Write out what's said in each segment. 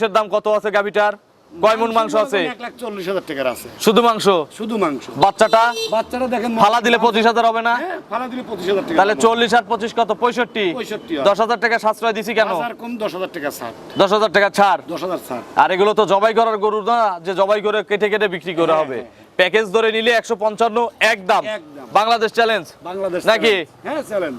মাংসের দাম কত আছে গাভিটার? কয় মন মাংস আছে? টাকার আছে। শুধু মাংস? শুধু মাংস। বাচ্চাটা? বাচ্চারা দেখেন ফালা দিলে পঁচিশ হাজার হবে না? হ্যাঁ, ফালা দিলে পঁচিশ হাজার টাকা তাহলে চল্লিশ আর পঁচিশ কত? পঁয়ষট্টি। 65 দশ হাজার টাকা সাশ্রয় দিছি কেন? কম দশ হাজার টাকা ছাড়। দশ হাজার টাকা ছাড়। দশ হাজার ছাড়। আর এগুলো তো জবাই করার গরু না যে জবাই করে কেটে কেটে বিক্রি করা হ্যাঁ, হবে। প্যাকেজ ধরে নিলে একশো পঞ্চান্ন একদম। বাংলাদেশ চ্যালেঞ্জ বাংলাদেশ নাকি? হ্যাঁ চ্যালেঞ্জ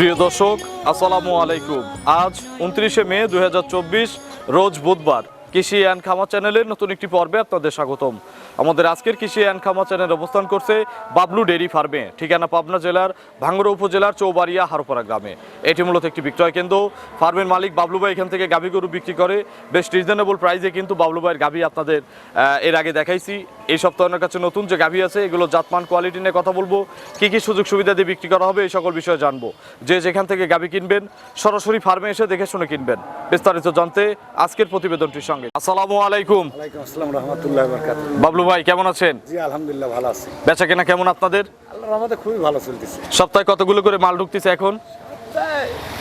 প্রিয় দর্শক আসসালামু আলাইকুম। আজ উনত্রিশে মে দু হাজার চব্বিশ রোজ বুধবার। কৃষি অ্যান্ড খামা চ্যানেলের নতুন একটি পর্বে আপনাদের স্বাগতম। আমাদের আজকের কৃষি অ্যান্ড খামা চ্যানেল অবস্থান করছে বাবলু ডেইরি ফার্মে, ঠিকানা পাবনা জেলার ভাঙ্গুড়া উপজেলার চৌবাড়িয়া হারোপাড়া গ্রামে। এটি মূলত একটি বিক্রয় কেন্দ্র। ফার্মের মালিক বাবলু ভাই এখান থেকে গাভী গরু বিক্রি করে। বেশ রিজনেবল প্রাইসে কিন্তু বাবলু ভাইয়ের গাভী আপনাদের এর আগে দেখাইছি। এই সপ্তাহের কাছে নতুন যে গাভী আছে, এগুলো জাতমান কোয়ালিটি নিয়ে কথা বলব। কি কি সুযোগ সুবিধা দিয়ে বিক্রি করা হবে এই সকল বিষয়ে জানব। যে যেখান থেকে গাভী কিনবেন, সরাসরি ফার্মে এসে দেখে শুনে কিনবেন। বিস্তারিত জানতে আজকের প্রতিবেদনটির সঙ্গে আসসালামু আলাইকুম। ওয়ালাইকুম আসসালাম রহমতুল্লাহ বরকাত। বাবলু ভাই কেমন আছেন? জি আলহামদুলিল্লাহ ভালো আছি। বেচা কেনা কেমন আপনাদের? আল্লাহর রহমতে খুবই ভালো চলতেছে। সপ্তাহে কতগুলো করে মাল ঢুকতেছে এখন?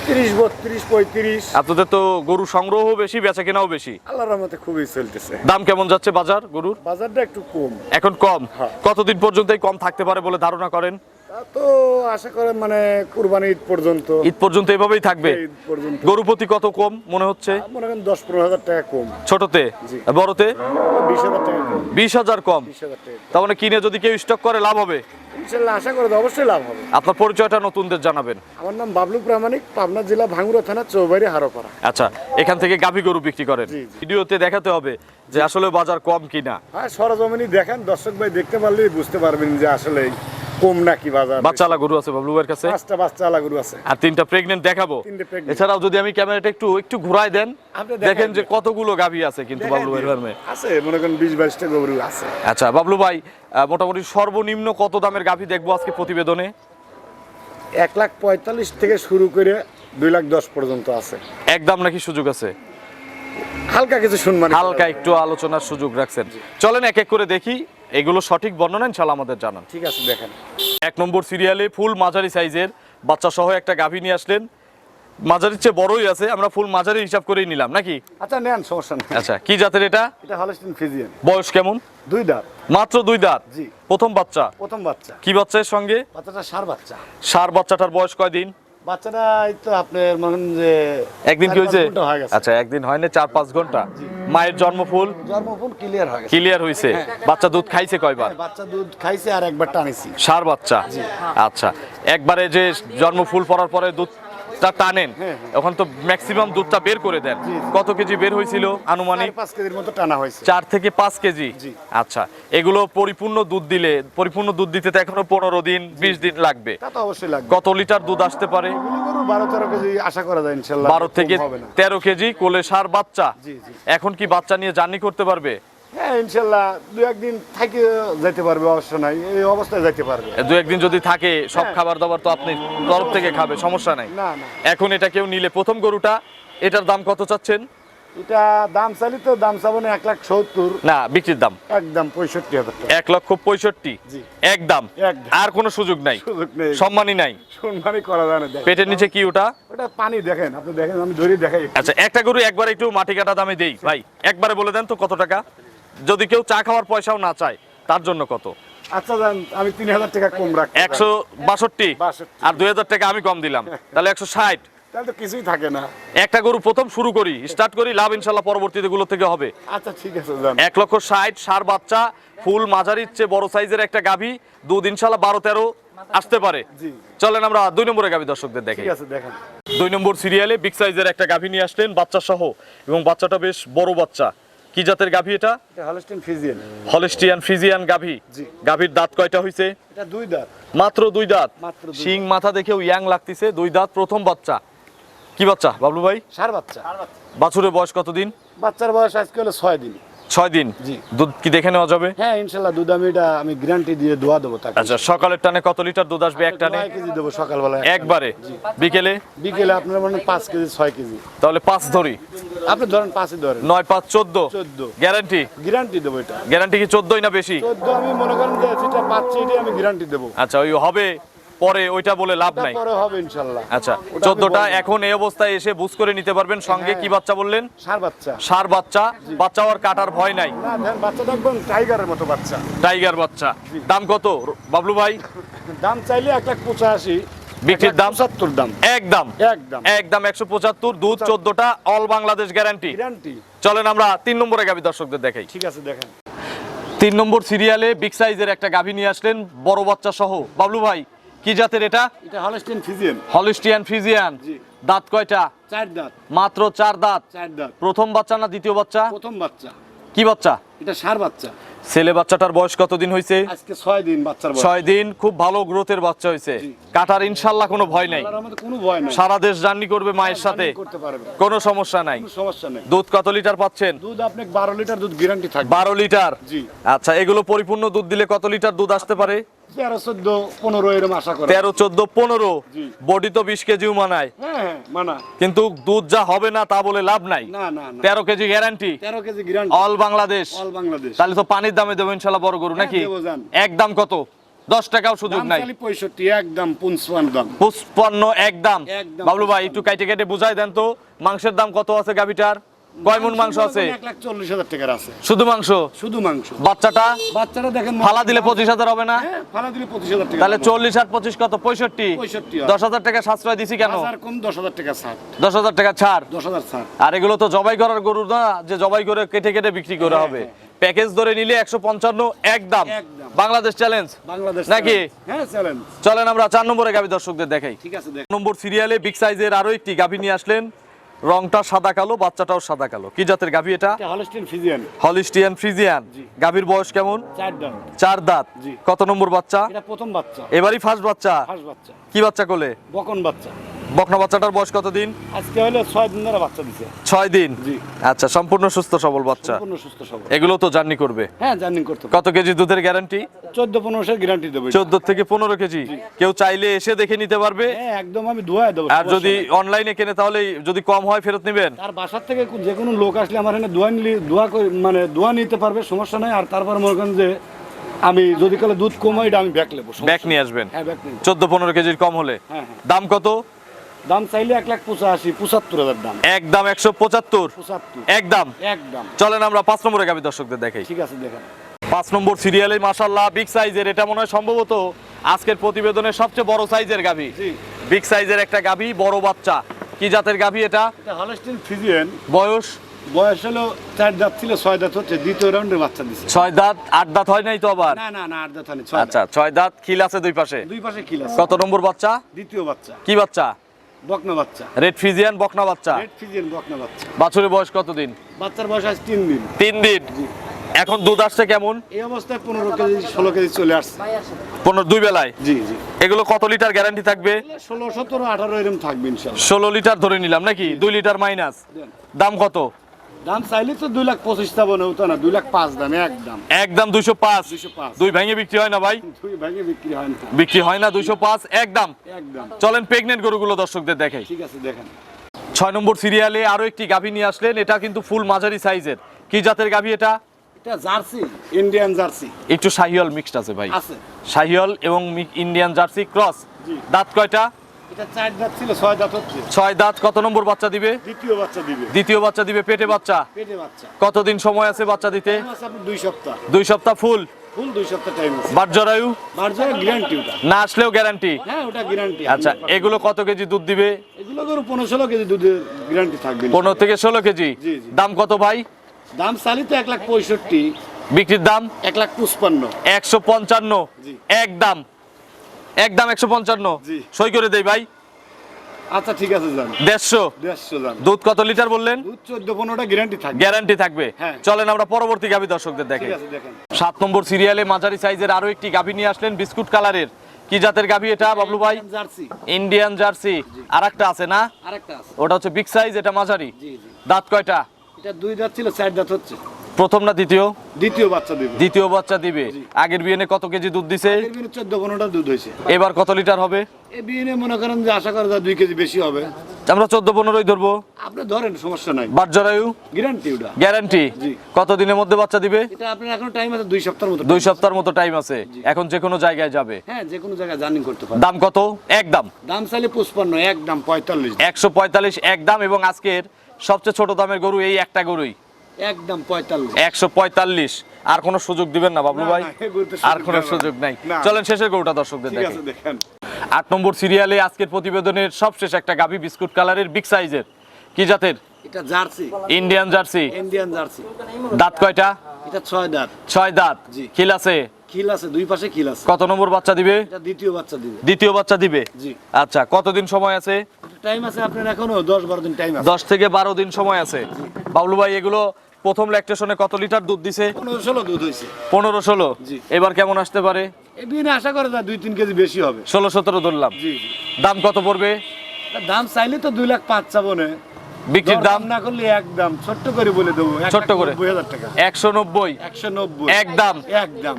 তিরিশ বত্রিশ পঁয়ত্রিশ। আপনাদের তো গরু সংগ্রহ বেশি বেচা কেনাও বেশি। আল্লাহর রহমতে খুবই চলতেছে। দাম কেমন যাচ্ছে বাজার গরুর? বাজারটা একটু কম। এখন কম। হ্যাঁ। কতদিন পর্যন্ত কম থাকতে পারে বলে ধারণা করেন? তা আশা মানে কুরবানি ঈদ পর্যন্ত। ঈদ পর্যন্ত এভাবেই থাকবে? গরু প্রতি কত কম মনে হচ্ছে? মনে করেন দশ পনেরো হাজার টাকা কম। ছোটতে? বড়তে? বিশ হাজার টাকা কম। বিশ হাজার কম? বিশ হাজার টাকা তার মানে কিনে যদি কেউ স্টক করে লাভ হবে? ইনশাল্লাহ আশা করে অবশ্যই লাভ হবে। আপনার পরিচয়টা নতুনদের জানাবেন। আমার নাম বাবলু প্রামাণিক পাবনা জেলা ভাঙ্গুরা থানা চৌবাড়ি হারোপাড়া। আচ্ছা এখান থেকে গাভী গরু বিক্রি করেন। ভিডিওতে দেখাতে হবে যে আসলে বাজার কম কিনা। হ্যাঁ সরজমিনি দেখেন দর্শক ভাই দেখতে পারলেই বুঝতে পারবেন যে আসলে কম নাকি বাজার বাচ্চালা গরু আছে বাবলু ভাইয়ের কাছে? পাঁচটা বাচ্চা আলা গরু আছে। আর তিনটা প্রেগনেন্ট দেখাবো। এছাড়াও যদি আমি ক্যামেরাটা একটু একটু ঘুরাই দেন দেখেন। যে কতগুলো গাভী আছে কিন্তু বাবলু ভাইয়ের ফার্মে। আছে মনে করেন বিশ বাইশটা গরু আছে। আচ্ছা বাবলু ভাই মোটামুটি সর্বনিম্ন কত দামের গাভী দেখব আজকে প্রতিবেদনে? এক লাখ পঁয়তাল্লিশ থেকে শুরু করে দুই লাখ দশ পর্যন্ত আছে। একদম নাকি সুযোগ আছে? হালকা কিছু শুনবেন হালকা একটু আলোচনার সুযোগ রাখছেন। চলেন এক এক করে দেখি এগুলো সঠিক বর্ণনা ইনশাল্লাহ আমাদের জানান। ঠিক আছে দেখেন। এক নম্বর সিরিয়ালে ফুল মাঝারি সাইজের বাচ্চা সহ একটা গাভী নিয়ে আসলেন। মাঝারির চেয়ে বড়ই আছে আমরা ফুল মাঝারি হিসাব করেই নিলাম নাকি? আচ্ছা নেন সমস্যা নেই। আচ্ছা কি জাতের এটা? এটা হলস্টিন ফিজিয়ান বয়স কেমন? দুই দাঁত। মাত্র দুই দাঁত? জি। প্রথম বাচ্চা? প্রথম বাচ্চা। কি বাচ্চার সঙ্গে? বাচ্চাটা সার বাচ্চা। সার বাচ্চাটার বয়স কয়দিন? বাচ্চাটা এই তো আপনার মনে যে একদিন কি হয়েছে? হয়ে আচ্ছা একদিন হয়নি চার পাঁচ ঘণ্টা? মায়ের জন্মফুল? জন্মফুল ক্লিয়ার হয়ে ক্লিয়ার হয়েছে বাচ্চা দুধ খাইছে কয়বার? হ্যাঁ, বাচ্চা দুধ খাইছে আর একবার টানিছি। সার বাচ্চা। আচ্ছা একবারে যে জন্ম ফুল পড়ার পরে দুধটা টানেন হ্যাঁ, এখন তো ম্যাক্সিমাম দুধটা বের করে দেন। কত কেজি বের হয়েছিল আনুমানিক? পাঁচ কেজির মতো টানা হয়েছে। চার থেকে পাঁচ কেজি? আচ্ছা এগুলো পরিপূর্ণ দুধ দিলে পরিপূর্ণ দুধ দিতে তো এখনও পনেরো দিন বিশ দিন লাগবে। অবশ্যই লাগবে। কত লিটার দুধ আসতে পারে? বারো তেরো কেজি আশা করা যায় ইনশাল্লাহ বারো থেকে তেরো কেজি কোলে সার বাচ্চা। এখন কি বাচ্চা নিয়ে জার্নি করতে পারবে? হ্যাঁ ইনশাল্লাহ দু একদিন থেকে যেতে পারবে অবশ্য নাই। এই অবস্থায় যেতে পারবে। দু একদিন যদি থাকে সব হ্যাঁ। খাবার দাবার তো আপনি তরফ থেকে খাবে সমস্যা নাই। না না। এখন এটা কেউ নিলে প্রথম গরুটা এটার দাম কত চাচ্ছেন? এটা দাম চালি তো দাম চাবো না এক লাখ সত্তর। না বিক্রির দাম। একদম পঁয়ষট্টি হাজার এক লক্ষ পঁয়ষট্টি? একদম। আর কোনো সুযোগ নাই। সুযোগ নেই। সম্মানই নাই। সম্মানই করা যায় না পেটের নিচে কি ওটা? ওটা পানি দেখেন। আপনি দেখেন আমি ধরে দেখাই। আচ্ছা একটা গরু একবার একটু মাটি কাটা দামে দেই ভাই। একবারে বলে দেন তো কত টাকা? যদি কেউ চা খাওয়ার পয়সাও না চায় তার জন্য কত? আচ্ছা আমি তিন হাজার টাকা কম রাখি একশো বাষট্টি? আর দুই হাজার টাকা আমি কম দিলাম। তাহলে একশো ষাট? তাহলে তো কিছুই থাকে না। একটা গরু প্রথম শুরু করি স্টার্ট করি লাভ ইনশাল্লাহ পরবর্তীতে গুলো থেকে হবে। আচ্ছা ঠিক আছে এক লক্ষ ষাট সার বাচ্চা ফুল মাঝারির চেয়ে বড় সাইজের একটা গাভী দুধ ইনশাল্লাহ বারো তেরো আসতে পারে। চলেন আমরা দুই নম্বরে গাভী দর্শকদের দেখি। দেখেন। দুই নম্বর সিরিয়ালে বিগ সাইজের একটা গাভী নিয়ে আসলেন বাচ্চা সহ এবং বাচ্চাটা বেশ বড় বাচ্চা। কি জাতের গাভী এটা? এটা ফ্রিজিয়ান ফিজিয়ান ফ্রিজিয়ান গাভী। গাভীর দাঁত কয়টা হইছে? এটা দুই দাঁত। মাত্র দুই দাঁত? শিং মাথা দেখেও ইয়াং লাগতেছে দুই দাঁত প্রথম বাচ্চা। কি বাচ্চা বাবলু ভাই? সার বাচ্চা। বাছুরের বয়স কতদিন? বাচ্চার বয়স আজকে হলো ছয় দিন। ছয় দিন? দুধ কি দেখে নেওয়া যাবে? হ্যাঁ ইনশাল্লাহ দুধ আমি এটা আমি গ্যারান্টি দিয়ে দোয়া দেবো তাকে। আচ্ছা সকালের টানে কত লিটার দুধ আসবে এক টানে? নয় কেজি দেবো সকালবেলা একবারে? বিকেলে? বিকেলে আপনার মানে পাঁচ কেজি ছয় কেজি। তাহলে পাঁচ ধরি। আপনি ধরেন পাঁচই ধরেন। নয় পাঁচ চোদ্দ? চোদ্দ। গ্যারান্টি গ্যারান্টি দেবো এটা। গ্যারান্টি কি চোদ্দই না বেশি? চোদ্দ আমি মনে করেন যে যেটা পাচ্ছি এটাই আমি গ্যারান্টি দেবো। আচ্ছা ওই হবে পরে ওইটা বলে লাভ নাই। তারপরে হবে ইনশাল্লাহ। আচ্ছা ওটা আমি চোদ্দটা বলব। এখন এই অবস্থায় এসে বুঝ করে নিতে পারবেন। সঙ্গে কি বাচ্চা বললেন? সার বাচ্চা। সার বাচ্চা। বাচ্চা আর কাটার ভয় নাই। না বাচ্চাটা একদম টাইগারের মতো বাচ্চা। টাইগার বাচ্চা। দাম কত? বাবলু ভাই? দাম চাইলে এক লাখ পঁচাশি। বিক্রির দাম? পঁচাত্তর দাম। একদম। একদম। একদম একশো পঁচাত্তর দুধ চোদ্দটা অল বাংলাদেশ গ্যারান্টি গ্যারান্টি চলেন আমরা তিন নম্বরে গাভী দর্শকদের দেখাই। ঠিক আছে দেখেন। তিন নম্বর সিরিয়ালে বিগ সাইজের একটা গাভী নিয়ে আসলেন বড় বাচ্চা সহ। বাবলু ভাই কি জাতের এটা? এটা হলস্টেন ফিজিয়ান হলিস্টিয়ান ফ্রিজিয়ান দাঁত কয়টা? চার দাঁত। মাত্র চার দাঁত। চার দাঁত। প্রথম বাচ্চা না দ্বিতীয় বাচ্চা? প্রথম বাচ্চা। কি বাচ্চা? এটা সার বাচ্চা। ছেলে বাচ্চাটার বয়স কতদিন হয়েছে আজকে ছয় দিন বাচ্চার বয়স। ছয় দিন খুব ভালো গ্রোথের বাচ্চা হয়েছে কাটার ইনশাল্লাহ কোনো ভয় নাই। কোনো ভয় নাই। সারা দেশ জার্নি করবে মায়ের সাথে। রানিং করতে পারবে। কোনো সমস্যা নাই। কোনো সমস্যা নেই। দুধ কত লিটার পাচ্ছেন? দুধ আপনি বারো লিটার দুধ গ্যারান্টি থাকবে। বারো লিটার। জি। আচ্ছা এগুলো পরিপূর্ণ দুধ দিলে কত লিটার দুধ আসতে পারে? তেরো চোদ্দ পনেরো এরকম আশা করে। তেরো চোদ্দ পনেরো বডি তো বিশ কেজিও মানায় হ্যাঁ হ্যাঁ মানা। কিন্তু দুধ যা হবে না তা বলে লাভ নাই। না না না। তেরো কেজি গ্যারান্টি তেরো KG guarantee all Bangladesh all Bangladesh তাহলে তো পানির দামে দেবো ইনশাল্লাহ বড় গরু নাকি? যান। একদম কত? দশ টাকাও সুযোগ দাম নাই। পঁয়ষট্টি একদম পঞ্চান্ন দাম। একদম বাবলু ভাই একটু কাইটে কেটে বুঝাই দেন তো মাংসের দাম কত আছে গাবিটার কয় মন মাংস আছে? এক লাখ চল্লিশ হাজার টাকার আছে। শুধু মাংস? শুধু মাংস। বাচ্চাটা? বাচ্চারা দেখেন ফালা দিলে পঁচিশ হাজার হবে না? হ্যাঁ, ফালা দিলে পঁচিশ হাজার টাকা তাহলে চল্লিশ আর পঁচিশ কত? পঁয়ষট্টি? 65 হয়। দশ হাজার টাকা সাশ্রয় দিছি কেন? হাজার কম দশ হাজার টাকা ছাড়। দশ হাজার টাকা ছাড়? দশ হাজার ছাড়। আর এগুলো তো জবাই করার গরু না যে জবাই করে কেটে কেটে বিক্রি করা হ্যাঁ, হবে। প্যাকেজ ধরে নিলে একশো পঞ্চান্ন একদম একদম। বাংলাদেশ চ্যালেঞ্জ? বাংলাদেশ নাকি? হ্যাঁ চ্যালেঞ্জ। চলেন আমরা চার নম্বরে গাভী দর্শকদের দেখাই। ঠিক আছে দেখ। নম্বর সিরিয়ালে বিগ সাইজের আরও একটি গাভী নিয়ে আসলেন। রংটা সাদা কালো বাচ্চাটাও সাদা কালো। কি জাতের গাভী এটা? হলিস্টিয়ান ফ্রিজিয়ান গাভীর বয়স কেমন? চার দাঁত। কত নম্বর বাচ্চা? এটা প্রথম বাচ্চা। এবারই ফার্স্ট বাচ্চা? ফার্স্ট বাচ্চা। কি বাচ্চা কোলে? বকন বাচ্চা। বকনা বাচ্চাটার বয়স কতদিন? আজকে হলো ছয় দিন ধরে বাচ্চা দিছে। ছয় দিন? জি। আচ্ছা সম্পূর্ণ সুস্থ সবল বাচ্চা। সম্পূর্ণ সুস্থ সবল। এগুলো তো জার্নি করবে? হ্যাঁ জার্নিং করতে কত কেজি দুধের গ্যারান্টি? চোদ্দ পনেরোশো গ্যারান্টি দেবো এটা। চোদ্দ থেকে পনেরো কেজি? কেউ চাইলে এসে দেখে নিতে পারবে? হ্যাঁ একদম আমি ধোয়া দেবো। আর যদি অনলাইনে কেনে তাহলে যদি কম হয় ফেরত নেবেন? তার বাসার থেকে যে কোনো লোক আসলে আমার এখানে দোয়া নিলে করে মানে দোয়া নিতে পারবে সমস্যা নাই। আর তারপর মনে করেন যে আমি যদি কালে দুধ কমাই আমি ব্যাক নেব ব্যাক নিয়ে আসবেন? হ্যাঁ ব্যাক নেই চোদ্দ পনেরো কেজির কম হলে? হ্যাঁ হ্যাঁ। দাম কত? দাম চাইলে এক লাখ পঁচাশি পঁচাত্তর হাজার দাম। একদম একশো পঁচাত্তর? পঁচাত্তর। একদম? একদম। চলেন আমরা পাঁচ নম্বরে গাবি দর্শকদের দেখাই। ঠিক আছে দেখেন। পাঁচ নম্বর সিরিয়ালে মাসাল্লাহ বিগ সাইজের এটা মনে হয় সম্ভবত আজকের প্রতিবেদনের সবচেয়ে বড় সাইজের জি। বিগ সাইজের একটা গাভী বড় বাচ্চা। কি জাতের গাভী এটা? হলস্টিন ফিজিয়ান বয়স? বয়স হলো চার দাঁত ছিল ছয় দাঁত হচ্ছে দ্বিতীয় রাউন্ডে বাচ্চা দিছে। ছয় দাঁত আট দাঁত হয় নাই তো আবার? না না না আট দাঁত হয়নি ছয় আচ্ছা ছয় দাঁত খিল আছে দুই পাশে। দুই পাশে কিল আছে। কত নম্বর বাচ্চা? দ্বিতীয় বাচ্চা। কি বাচ্চা? বকনা বাচ্চা। রেড ফিজিয়ান বকনা বাচ্চা। রেড ফিজিয়ান বকনা বাচ্চা। বাছুরের বয়স বাচ্চার বয়স আজ তিন দিন। তিন দিন। এখন দুধ আসছে কেমন? এই অবস্থায় পনেরো কেজি ষোলো কেজি চলে আসছে। পনেরো দুই বেলায়? জি জি। এগুলো কত লিটার গ্যারান্টি থাকবে? ষোলো সতেরো আঠারো এরকম থাকবে ইনশাল্লাহ। ষোলো লিটার ধরে নিলাম নাকি? দুই লিটার মাইনাস দাম কত? দাম চাইলে তো দুই লাখ পঁচিশ বনে হতো না দুই লাখ পাঁচ দাম একদম একদম দুইশো পাঁচ। দুই ভেঙে বিক্রি হয় না ভাই? দুই ভাগে বিক্রি হয় না। বিক্রি হয় না দুইশো পাঁচ একদম একদম চলেন প্রেগনেন্ট গরুগুলো দর্শকদের দেখাই। ঠিক আছে দেখেন। ছয় নম্বর সিরিয়ালে আরও একটি গাভী নিয়ে আসলেন এটা কিন্তু ফুল মাঝারি সাইজের। কি জাতের গাভী এটা? এটা জার্সি ইন্ডিয়ান জার্সি। একটু শাহিওয়াল মিক্সড আছে ভাই। আছে। শাহিওয়াল এবং ইন্ডিয়ান জার্সি ক্রস দাঁত কয়টা? ছয় দাঁত কত নম্বর বাচ্চা দিবে? দ্বিতীয় বাচ্চা দিবে। দ্বিতীয় বাচ্চা দিবে পেটে বাচ্চা? পেটে বাচ্চা। কতদিন সময় আছে বাচ্চা দিতে? দুই সপ্তাহ। দুই সপ্তাহ ফুল? ফুল দুই সপ্তাহ টাইম আছে। বাট জরায়ু? গ্যারান্টি ওটা। না আসলেও গ্যারান্টি হ্যাঁ ওটা গ্যারান্টি আচ্ছা এগুলো কত কেজি দুধ দিবে? এগুলো কেজি দুধের গ্যারান্টি থাকবে পনেরো থেকে ষোলো কেজি? জি, জি। দাম কত ভাই? দাম চালি তো এক লাখ পঁয়ষট্টি। বিক্রির দাম? এক লাখ পঁচপান্ন। একশো পঞ্চান্ন। জি। একদম একশো পঞ্চান্ন। সই করে দেই ভাই। আচ্ছা ঠিক আছে যান দুধ কত লিটার বললেন? দুধ গ্যারান্টি থাকবে। গ্যারান্টি থাকবে। হ্যাঁ। চলেন আমরা পরবর্তী গাভী দর্শকদের দেখে ঠিক আছে দেখেন। সাত নম্বর সিরিয়ালে মাঝারি সাইজের আরও একটি গাভী নিয়ে আসলেন বিস্কুট কালারের। কি জাতের গাভী এটা বাবলু ভাই? Indian jersey. আর একটা আছে না? আরেকটা আছে। ওটা হচ্ছে বিগ সাইজ এটা মাঝারি। জি জি। দাঁত কয়টা? এটা দুই দাঁত ছিল চার দাঁত হচ্ছে। প্রথম না দ্বিতীয়? দ্বিতীয় বাচ্চা দিবে। দ্বিতীয় বাচ্চা দিবে। আগের বিয়েনে কত কেজি দুধ দিছে? চোদ্দ পনেরোটা দুধ হয়েছে। এবার কত লিটার হবে? এই বিয়ে মনে করেন যে আশা করা যায় দুই কেজি বেশি হবে। আমরা চোদ্দ পনেরোই ধরবো। আপনি ধরেন সমস্যা নাই। বাট জরায়ু? গ্যারান্টি ওটা। গ্যারান্টি? জি। কত দিনের মধ্যে বাচ্চা দিবে? এটা আপনার এখন টাইম আছে দুই সপ্তাহের মতো দুই সপ্তাহের মতো টাইম আছে। এখন যে কোনো জায়গায় যাবে। হ্যাঁ যে কোনো জায়গায় জার্নি করতে পারে। দাম কত? একদম দাম। দাম চাইলে পুষ্পান্ন এক দাম পঁয়তাল্লিশ। একশো পঁয়তাল্লিশ একদম এবং আজকের সবচেয়ে ছোট দামের গরু এই একটা গরুই। একদম পঁয়তাল্লিশ। একশো পঁয়তাল্লিশ। আর কোনো সুযোগ দিবেন না বাবলু ভাই? আর কোনো সুযোগ নাই। চলেন শেষের গরুটা দর্শকদের দেখেন। আট নম্বর সিরিয়ালে আজকের প্রতিবেদনের সবশেষ একটা গাভী বিস্কুট কালারের বিগ সাইজের। কি জাতের? এটা Jersey. Indian Jersey. Indian Jersey. দাঁত কয়টা? এটা ছয় দাঁত। ছয় দাঁত। খিল আছে? খিল আছে দুই পাশে খিল আছে। কত নম্বর বাচ্চা দিবে? এটা দ্বিতীয় বাচ্চা দিবে। দ্বিতীয় বাচ্চা দিবে? জি। আচ্ছা কতদিন সময় আছে? টাইম আছে আপনার এখনও দশ বারো দিন টাইম আছে। দশ থেকে বারো দিন সময় আছে। বাবলু ভাই এগুলো প্রথম ল্যাকটেশনে কত লিটার দুধ দিছে? পনেরো ষোলো দুধ হয়েছে পনেরো ষোলো? জি। এবার কেমন আসতে পারে? এদিন আশা করে না দুই তিন কেজি বেশি হবে। ষোলো সতেরো ধরলাম। দাম কত পড়বে? দাম চাইলে তো দুই লাখ পাঁচ চাবো না। বিক্রির দাম? না করলে এক দাম ছোট্ট করে বলে দেবো ছোট্ট করে। একশো নব্বই? একশো নব্বই। একদম একদম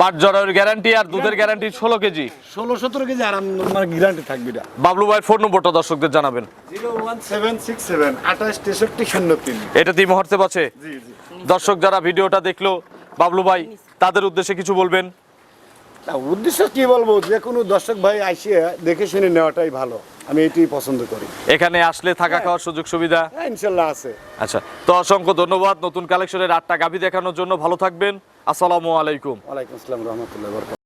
বাট জরার গ্যারান্টি আর দুধের গ্যারান্টি ষোলো কেজি। ষোলো সতেরো কেজি আরাম মানে গ্যারান্টি থাকবে এটা। বাবলু ভাইয়ের ফোন নম্বরটা দর্শকদের জানাবেন। Zero one seven six seven আঠাশ তেষট্টি শূন্য তিন। এটা তিন মুহূর্তে জি দর্শক যারা ভিডিওটা দেখল বাবলু ভাই তাদের উদ্দেশ্যে কিছু বলবেন? উদ্দেশ্য কি বলব? যে কোনো দর্শক ভাই আসিয়ে দেখে শুনে নেওয়াটাই ভালো। আমি এটি পছন্দ করি। এখানে আসলে থাকা খাওয়ার সুযোগ সুবিধা? হ্যাঁ ইনশাল্লাহ আছে। আচ্ছা তো অসংখ্য ধন্যবাদ নতুন কালেকশনের আটটা গাভি দেখানোর জন্য। ভালো থাকবেন। আসসালামু আলাইকুম। ওয়ালাইকুম আসসালাম রহমতুল্লাহ